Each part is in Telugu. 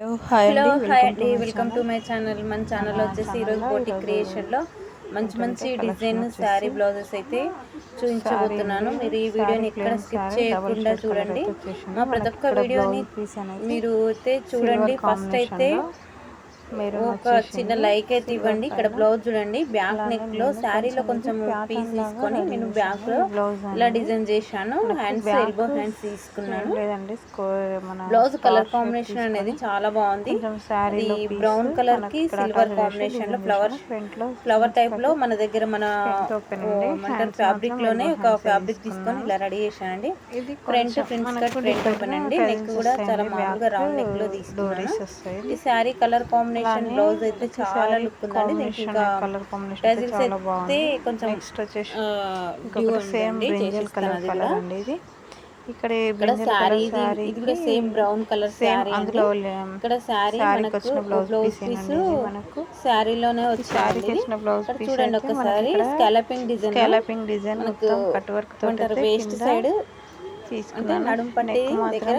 హలో హాయ్ హలో అండి. వెల్కమ్ టు మై ఛానల్ మన ఛానల్ వచ్చేసి ఈరోజు బోటి క్రియేషన్లో మంచి మంచి డిజైన్ శారీ బ్లౌజెస్ అయితే చూపించబోతున్నాను. మీరు ఈ వీడియోని ఎక్కడ స్కిప్ చేయకుండా చూడండి. మా ప్రతి ఒక్క వీడియోని మీరు అయితే చూడండి. ఫస్ట్ అయితే మీరు ఒక చిన్న లైక్ అయితే ఇవ్వండి. ఇక్కడ బ్లౌజ్ చూడండి. బ్యాక్ నెక్లో శారీలో కొంచెం పీస్ తీసుకొని నేను బ్యాక్లో ఇలా డిజైన్ చేశాను. హ్యాండ్స్ ఎల్బో హ్యాండ్స్ తీసుకున్నాను. లేదండి బ్లౌజ్ కలర్ కాంబినేషన్ అనేది చాలా బాగుంది. ఇది బ్రౌన్ కలర్కి సిల్వర్ కాంబినేషన్లో ఫ్లవర్ ఫ్లవర్ టైప్లో మన దగ్గర మన ఫ్యాబ్రిక్లోనే ఒక ఫ్యాబ్రిక్ తీసుకొని ఇలా రెడీ చేశానండి. Front front cut front open అండి. నెక్ కూడా చాలా మామూలుగా రౌండ్ నెక్లో తీసుకున్నాను. ఈ శారీ కలర్ కాంబినేషన్ బ్లౌజ్ అయితే చాలా లుక్ ఉందండి. కలర్ కాంబినేషన్ చాలా బాగుంది. కొంచెం నెక్స్ట్ వచ్చేసి ఇంకొకటి సేమ్ బ్రింజల్ కలర్ కలర్. అండి ఇది. ఇక్కడ శారీ ఇది కూడా same brown colour same sari అందులో ఇక్కడ శారీకి మనకు వచ్చిన బ్లౌజ్ పీస్ మనకు. శారీకి వచ్చింది వచ్చిన బ్లౌజ్ పీస్ చూడండి ఒకసారి స్కాలపింగ్ డిజైన్ స్కాలపింగ్ డిజైన్ మనకు మొత్తం కట్ వర్క్తో వేస్ట్ సైడ్ అంటే నడుము దగ్గర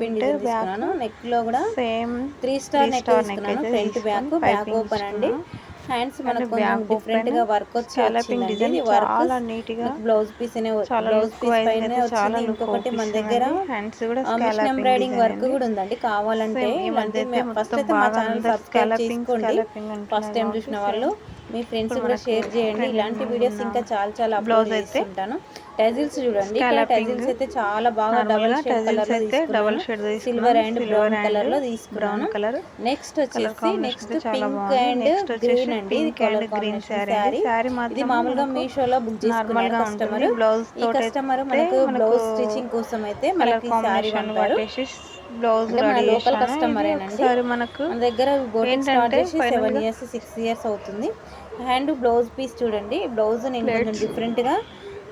డిజైన్ తీసుకున్నాను. నెక్లో కూడా సేమ్ త్రీ స్టార్ నెక్ తీసుకున్నాను. ఫ్రంట్ బ్యాక్ బ్యాక్ ఓపెన్ అండి. హ్యాండ్స్ మనకు కొంచెం డిఫరెంట్గా వర్క్ వచ్చి చాలా నీట్గా బ్లౌజ్ పీస్ బ్లౌజ్ పీస్ పైన చాలా ఇంకొకటి మన దగ్గర హ్యాండ్స్ కూడా మిషన్ ఎంబ్రాయిడింగ్ వర్క్ కూడా ఉందండి. కావాలంటే ఫస్ట్ అయితే మా ఛానల్ సబ్స్క్రైబ్ చేసుకోండి. ఫస్ట్ టైం చూసిన వాళ్ళు మీ ఫ్రెండ్స్ కూడా షేర్ చేయండి. ఇలాంటి వీడియోస్ ఇంకా చాలా చాలా అప్లోడ్ చేస్తుంటాను. టజిల్స్ చూడండి. టజిల్స్ అయితే చాలా బాగా డబుల్ కలర్లో double shade silver and brown కలర్లో తీసుకున్నాను. కలర్ నెక్స్ట్ వచ్చేసి నెక్స్ట్ పింక్ అండ్ గ్రీన్ అండి. ఇది కలర్ గ్రీన్ శారీ ఇది మామూలుగా మీషోలో బుక్గా కస్టమర్ బ్లౌజ్ ఈ కస్టమర్ మనకు బ్లౌజ్ స్టిచింగ్ కోసం అయితే మనకి బ్లౌజ్ లోకల్ కస్టమర్ ఒకసారి మనకు మన దగ్గర బోటింగ్ స్టార్ట్ చేసి సెవెన్ ఇయర్స్ సిక్స్ ఇయర్స్ అవుతుంది. హ్యాండ్ బ్లౌజ్ పీస్ చూడండి. బ్లౌజ్ నేను కొంచెం డిఫరెంట్గా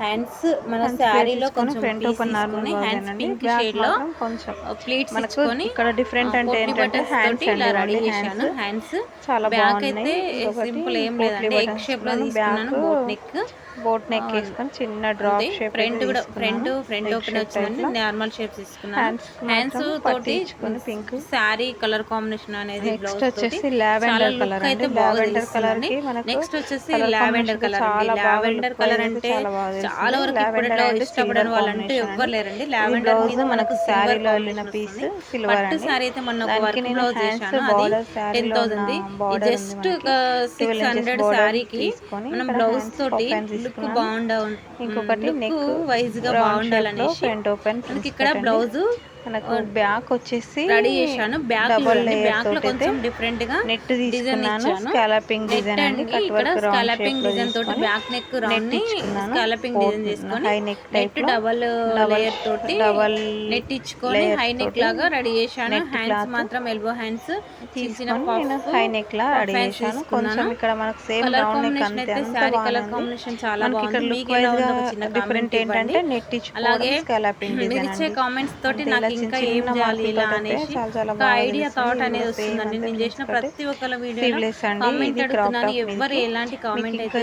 హ్యాండ్స్ మన శారీలో కొంచెం ఫ్రంట్ ఓపెన్ నార్మల్ తీసుకొని హ్యాండ్స్ పింక్ షేడ్లో కొంచెం ప్లీట్స్ ఇచ్చుకొని ఇక్కడ డిఫరెంట్ అంటే ఏంటంటే హ్యాండ్స్ ఇలా రెడీ అండి చేశాను హ్యాండ్స్ చాలా బ్యాక్ అయితే సింపుల్ ఏం లేదండి. ఎగ్ షేప్లో తీసుకున్నాను బోట్ నెక్ బోట్ నెక్ వేసుకొని చిన్న డ్రాప్ షేప్ ఫ్రంట్ కూడా ఫ్రంట్ ఫ్రంట్ ఓపెన్ వచ్చిందండి. నార్మల్ షేప్ తీసుకున్నాను. హ్యాండ్స్ తోటి పింక్ శారీ కలర్ కాంబినేషన్ అనేది బ్లౌజ్ నెక్స్ట్ వచ్చేసి లావెండర్ కలర్ అయితే అండి లావెండర్ కలర్ నెక్స్ట్ వచ్చేసి లావెండర్ కలర్ లావెండర్ కలర్ అంటే చాలా బాగా చాలా వరకు ఇప్పట్లో ఇష్టపడని వాళ్ళంటే ఎవ్వరు లేరండి లావెండర్ మీద మనకు సిల్వర్ వెళ్ళిన piece silver పట్టు. శారీ అయితే మొన్న ఒక వర్క్ బ్లౌజ్ చేశాను. అది ten thousand just. Six 12 inches hundred తీసుకొని మనం బ్లౌజ్ తోటి లుక్. బాగుండ ఇంకొకటి లుక్ నెక్ వైజ్గా బాగుండాలనేసి మనకి ఇక్కడ బ్లౌజ్ మనకు బ్యాక్ వచ్చేసి రెడీ చేశాను. బ్యాక్ డబల్ బ్యాక్లో కొంచెం డిఫరెంట్గా నెట్ తీసుకున్నాను. స్కాలపింగ్ డిజైన్ అండి. ఇక్కడ స్కాలపింగ్ డిజైన్ తోటి బ్యాక్ నెక్ రౌండ్ని. స్కాలపింగ్ డిజైన్ చేసుకొని నెట్ type లో డబల్ లేయర్ తోటి double నెట్ ఇచ్చుకొని హై నెక్ లాగా రెడీ చేశాను. హ్యాండ్స్ మాత్రం elbow hands puff, high neck లా రెడీ చేశాను. కొంచెం. ఇక్కడ మనకు సేమ్ రౌండ్ నెక్ అంతే శారీ కలర్ కాంబినేషన్ చాలా బాగుంది. మీకు ఎలా ఉందో చిన్న డిఫరెంట్ ఏంటంటే నెట్ ఇచ్చుకోవడం అలాగే స్కాలపింగ్ మీరు డిజైన్ ఇచ్చే అండి. కామెంట్స్ తోటి నాకు ఇంకా ఏం చేయాలి ఇలా అనేసి ఒక ఐడియా. థాట్ అనేది వస్తుందండి నేను చేసిన ప్రతి Sleeveless అండి. కామెంట్ అడుగుతున్నాను మీదకి. ఎలాంటి కామెంట్ అయితే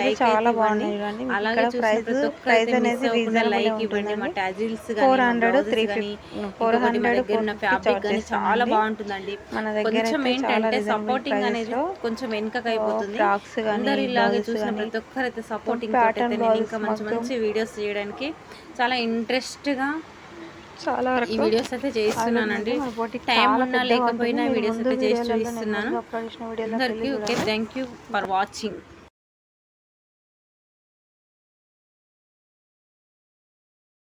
లైక్ చాలా. మీకు అలాగే చూసిన ప్రతి ఒక్కరు price అయితే అనేది మిస్ అవ్వకుండా reasonable లైక్ ఇవ్వండి మా. టాజిల్స్ 400, కానీ 350, ఇంకొకటి మా 400, దగ్గర ఉన్న 450 ఫ్యాబ్రిక్ కానీ చాలా. బాగుంటుందండి మన దగ్గర కొంచెం ఏంటంటే సపోర్టింగ్ అనేది కొంచెం వెనుకకు అయిపోతుంది అందరు ఇలాగే చూసిన ప్రతి ఒక్కరు అయితే సపోర్టింగ్ pattern తోటి అయితే నేను ఇంకా మంచి మంచి వీడియోస్ చేయడానికి చాలా ఇంట్రెస్ట్గా చాలా ఈ వీడియోస్ అయితే బోటిక్ టైం ఉన్నా లేకపోయినా వీడియోస్ అయితే చేసి చూపిస్తున్నాను. Okay thank you for watching.